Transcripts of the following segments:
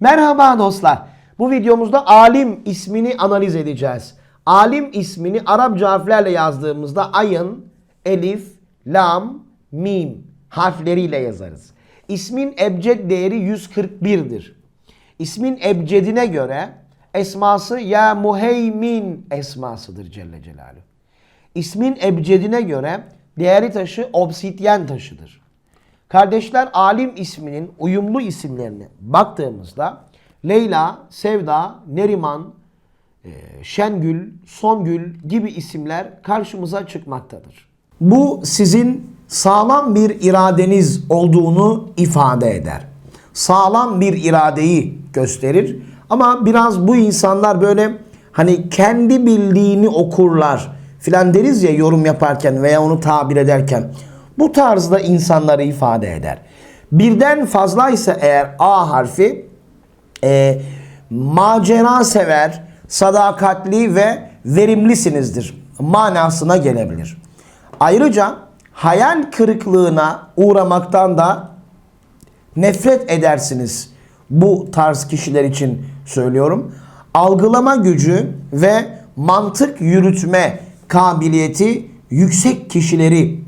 Merhaba dostlar. Bu videomuzda alim ismini analiz edeceğiz. Alim ismini Arapça harflerle yazdığımızda ayın, elif, lam, mim harfleriyle yazarız. İsmin ebced değeri 141'dir. İsmin ebcedine göre esması ya muheymin esmasıdır Celle Celaluhu. İsmin ebcedine göre değeri taşı obsidyen taşıdır. Kardeşler alim isminin uyumlu isimlerine baktığımızda Leyla, Sevda, Neriman, e, Şengül, Songül gibi isimler karşımıza çıkmaktadır. Bu sizin sağlam bir iradeniz olduğunu ifade eder. Sağlam bir iradeyi gösterir. Ama biraz bu insanlar böyle hani kendi bildiğini okurlar filan deriz ya yorum yaparken veya onu tabir ederken. Bu tarzda insanları ifade eder. Birden fazlaysa eğer A harfi e, macera sever, sadakatli ve verimlisinizdir manasına gelebilir. Ayrıca hayal kırıklığına uğramaktan da nefret edersiniz. Bu tarz kişiler için söylüyorum. Algılama gücü ve mantık yürütme kabiliyeti yüksek kişileri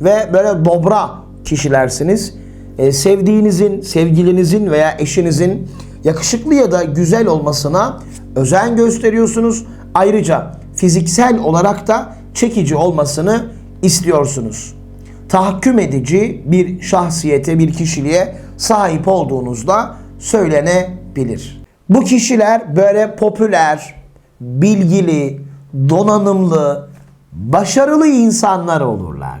ve böyle dobra kişilersiniz. Ee, sevdiğinizin, sevgilinizin veya eşinizin yakışıklı ya da güzel olmasına özen gösteriyorsunuz. Ayrıca fiziksel olarak da çekici olmasını istiyorsunuz. Tahakküm edici bir şahsiyete, bir kişiliğe sahip olduğunuzda söylenebilir. Bu kişiler böyle popüler, bilgili, donanımlı, başarılı insanlar olurlar.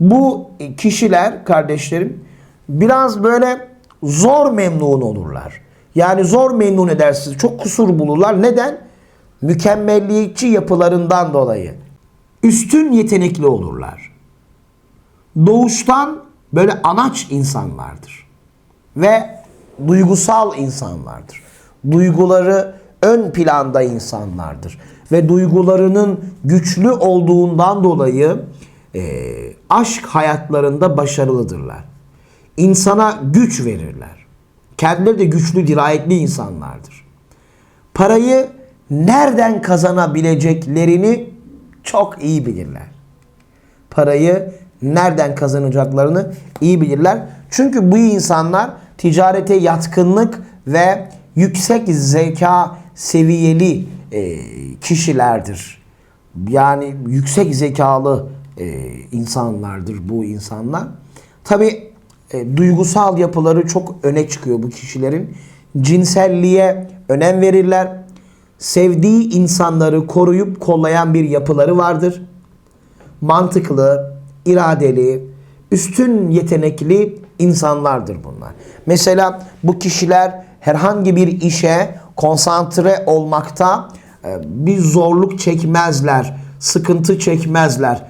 Bu kişiler kardeşlerim biraz böyle zor memnun olurlar. Yani zor memnun edersiniz. Çok kusur bulurlar. Neden? Mükemmelliyetçi yapılarından dolayı. Üstün yetenekli olurlar. Doğuştan böyle anaç insanlardır. Ve duygusal insanlardır. Duyguları ön planda insanlardır. Ve duygularının güçlü olduğundan dolayı eee, aşk hayatlarında başarılıdırlar. İnsana güç verirler. Kendileri de güçlü, dirayetli insanlardır. Parayı nereden kazanabileceklerini çok iyi bilirler. Parayı nereden kazanacaklarını iyi bilirler. Çünkü bu insanlar ticarete yatkınlık ve yüksek zeka seviyeli e, kişilerdir. Yani yüksek zekalı e, insanlardır bu insanlar. Tabi duygusal yapıları çok öne çıkıyor bu kişilerin. Cinselliğe önem verirler. Sevdiği insanları koruyup kollayan bir yapıları vardır mantıklı, iradeli, üstün yetenekli insanlardır bunlar. Mesela bu kişiler herhangi bir işe konsantre olmakta e, bir zorluk çekmezler, sıkıntı çekmezler.